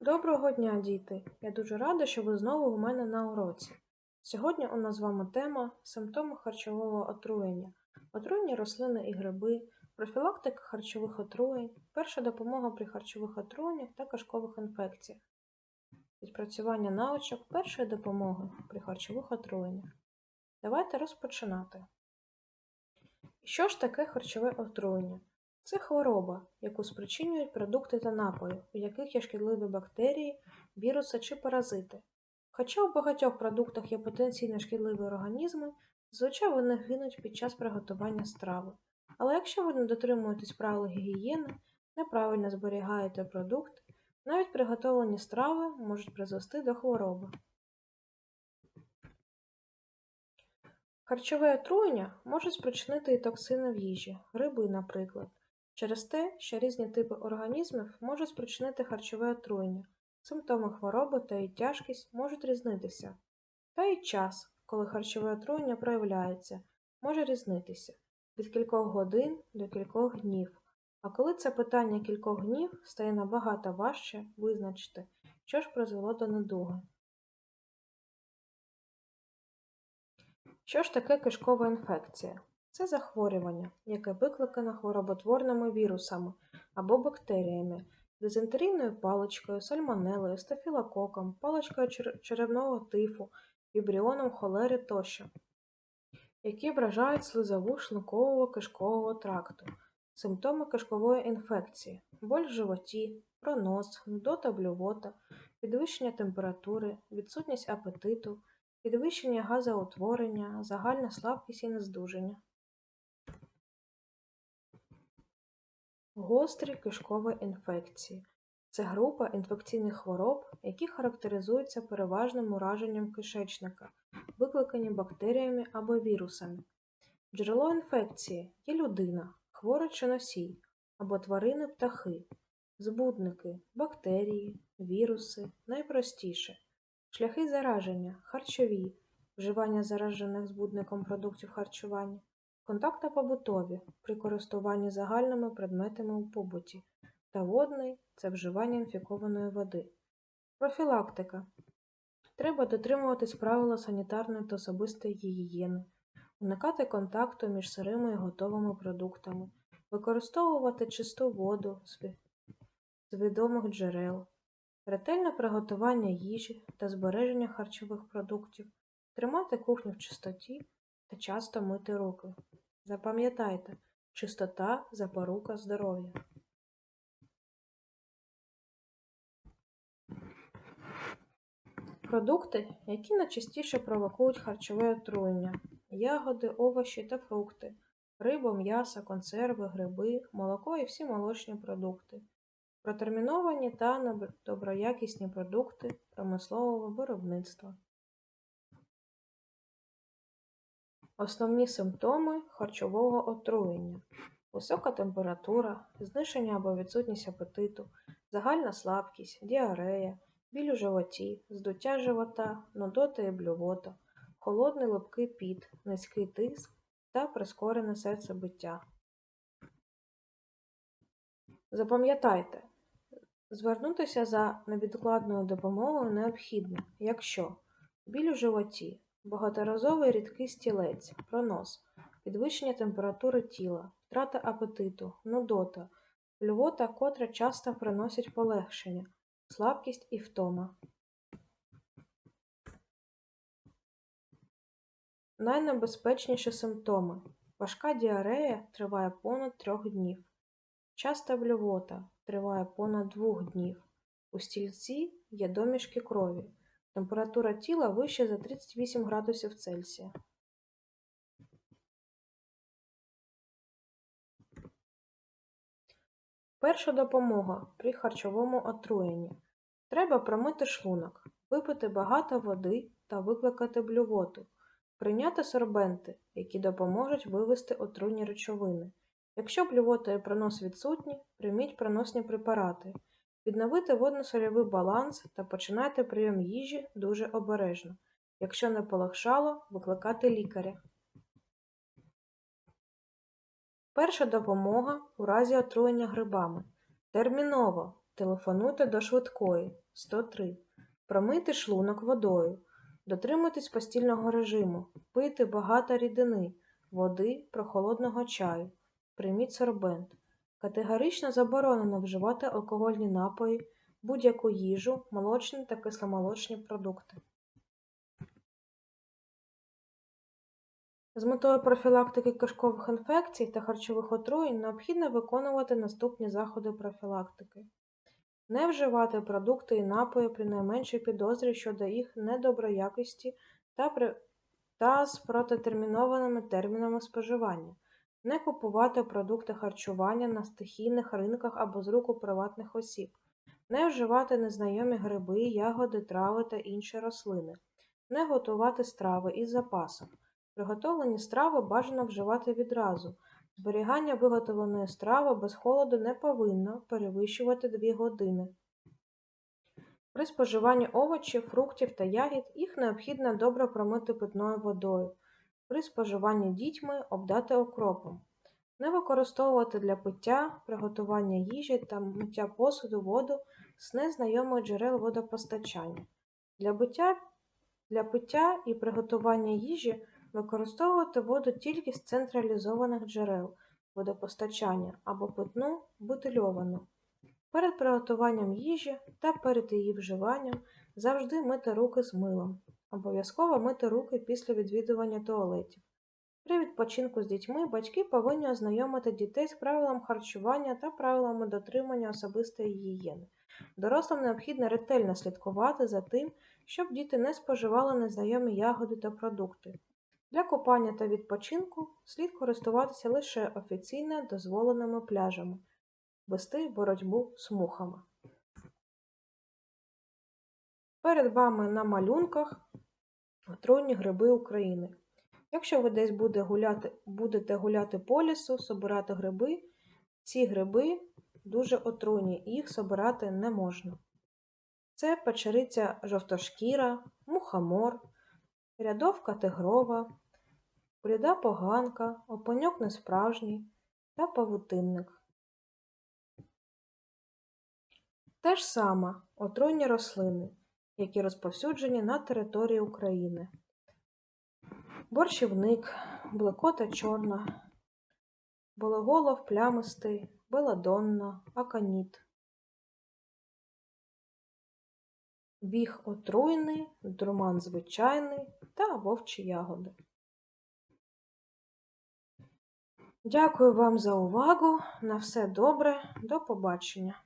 Доброго дня, діти! Я дуже рада, що ви знову у мене на уроці. Сьогодні у нас з вами тема симптоми харчового отруєння, отруєння рослини і гриби, профілактика харчових отруєнь, перша допомога при харчових отруєннях та кишкових інфекціях, відпрацювання навичок першої допомоги при харчових отруєннях. Давайте розпочинати. Що ж таке харчове отруєння? Це хвороба, яку спричинюють продукти та напої, у яких є шкідливі бактерії, віруси чи паразити. Хоча у багатьох продуктах є потенційно шкідливі організми, зазвичай вони гинуть під час приготування страви. Але якщо ви не дотримуєтесь правил гігієни, неправильно зберігаєте продукт, навіть приготовлені страви можуть призвести до хвороби. Харчове отруєння може спричинити і токсини в їжі, гриби, наприклад, через те, що різні типи організмів можуть спричинити харчове отруєння, симптоми хвороби та її тяжкість можуть різнитися. Та й час, коли харчове отруєння проявляється, може різнитися від кількох годин до кількох днів. А коли це питання кількох днів стає набагато важче визначити, що ж призвело до недуги. Що ж таке кишкова інфекція? Це захворювання, яке викликане хвороботворними вірусами або бактеріями, дизентерійною паличкою, сальмонелою, стафілококом, паличкою черевного тифу, вібріоном холери тощо, які вражають слизову шлункового кишкового тракту, симптоми кишкової інфекції, боль в животі, пронос, нудота блювота, підвищення температури, відсутність апетиту, підвищення газоутворення, загальна слабкість і нездужання. Гострі кишкові інфекції це група інфекційних хвороб, які характеризуються переважним ураженням кишечника, викликані бактеріями або вірусами. Джерело інфекції є людина, хвора чи носій, або тварини птахи, збудники, бактерії, віруси, найпростіше, шляхи зараження, харчові, вживання заражених збудником продуктів харчування, контакти побутові при користуванні загальними предметами у побуті та водний це вживання інфікованої води. Профілактика. Треба дотримуватись правила санітарної та особистої гігієни, уникати контакту між сирими і готовими продуктами, використовувати чисту воду з відомих джерел, ретельне приготування їжі та збереження харчових продуктів, тримати кухню в чистоті та часто мити руки. Запам'ятайте, чистота запорука здоров'я. Продукти, які найчастіше провокують харчове отруєння, ягоди, овочі та фрукти, риба, м'ясо, консерви, гриби, молоко і всі молочні продукти, протерміновані та недоброякісні продукти промислового виробництва. Основні симптоми харчового отруєння висока температура, зниження або відсутність апетиту, загальна слабкість, діарея, біль у животі, здуття живота, нудота і блювота, холодний липкий піт, низький тиск та прискорене серцебиття. Запам'ятайте, звернутися за невідкладною допомогою необхідно, якщо біль у животі, багаторазовий рідкий стілець, пронос, підвищення температури тіла, втрата апетиту, нудота, блювота, котра часто приносять полегшення, слабкість і втома. Найнебезпечніші симптоми. Важка діарея триває понад трьох днів. Часта блювота триває понад двох днів. У стільці є домішки крові. Температура тіла вища за 38 градусів Цельсія. Перша допомога при харчовому отруєнні. Треба промити шлунок, випити багато води та викликати блювоту, прийняти сорбенти, які допоможуть вивести отруйні речовини. Якщо блювота і пронос відсутні, прийміть проносні препарати. Відновити водно-сольовий баланс та починайте прийом їжі дуже обережно. Якщо не полегшало, викликати лікаря. Перша допомога у разі отруєння грибами. Терміново Телефонуйте до швидкої 103. Промийте шлунок водою. Дотримуйтесь постільного режиму. Пийте багато рідини, води, прохолодного чаю. Прийміть сорбент. Категорично заборонено вживати алкогольні напої, будь-яку їжу, молочні та кисломолочні продукти. З метою профілактики кишкових інфекцій та харчових отруєнь необхідно виконувати наступні заходи профілактики. Не вживати продукти і напої при найменшій підозрі щодо їх недоброякості та, при... та з протитермінованими термінами споживання. Не купувати продукти харчування на стихійних ринках або з рук у приватних осіб. Не вживати незнайомі гриби, ягоди, трави та інші рослини. Не готувати страви із запасом. Приготовлені страви бажано вживати відразу. Зберігання виготовленої страви без холоду не повинно перевищувати 2 години. При споживанні овочів, фруктів та ягід їх необхідно добре промити питною водою. При споживанні дітьми обдати окропом. Не використовувати для пиття, приготування їжі та миття посуду воду з незнайомих джерел водопостачання. Для, биття, для пиття і приготування їжі використовувати воду тільки з централізованих джерел водопостачання або питну бутильовану. Перед приготуванням їжі та перед її вживанням завжди мити руки з милом. Обов'язково мити руки після відвідування туалетів. При відпочинку з дітьми батьки повинні ознайомити дітей з правилами харчування та правилами дотримання особистої гігієни. Дорослим необхідно ретельно слідкувати за тим, щоб діти не споживали незнайомі ягоди та продукти. Для купання та відпочинку слід користуватися лише офіційно дозволеними пляжами, вести боротьбу з мухами. Перед вами на малюнках отруйні гриби України. Якщо ви десь буде гуляти, будете гуляти по лісу, собирати гриби, ці гриби дуже отруйні, їх собирати не можна. Це печериця жовтошкіра, мухомор, рядовка тигрова, бліда поганка, опеньок несправжній та павутинник. Те ж саме отруйні рослини, які розповсюджені на території України. Борщівник, блекота чорна, Боломолов плямистий, беладонна, аконіт. Біг отруйний, дурман звичайний та вовчі ягоди. Дякую вам за увагу. На все добре. До побачення.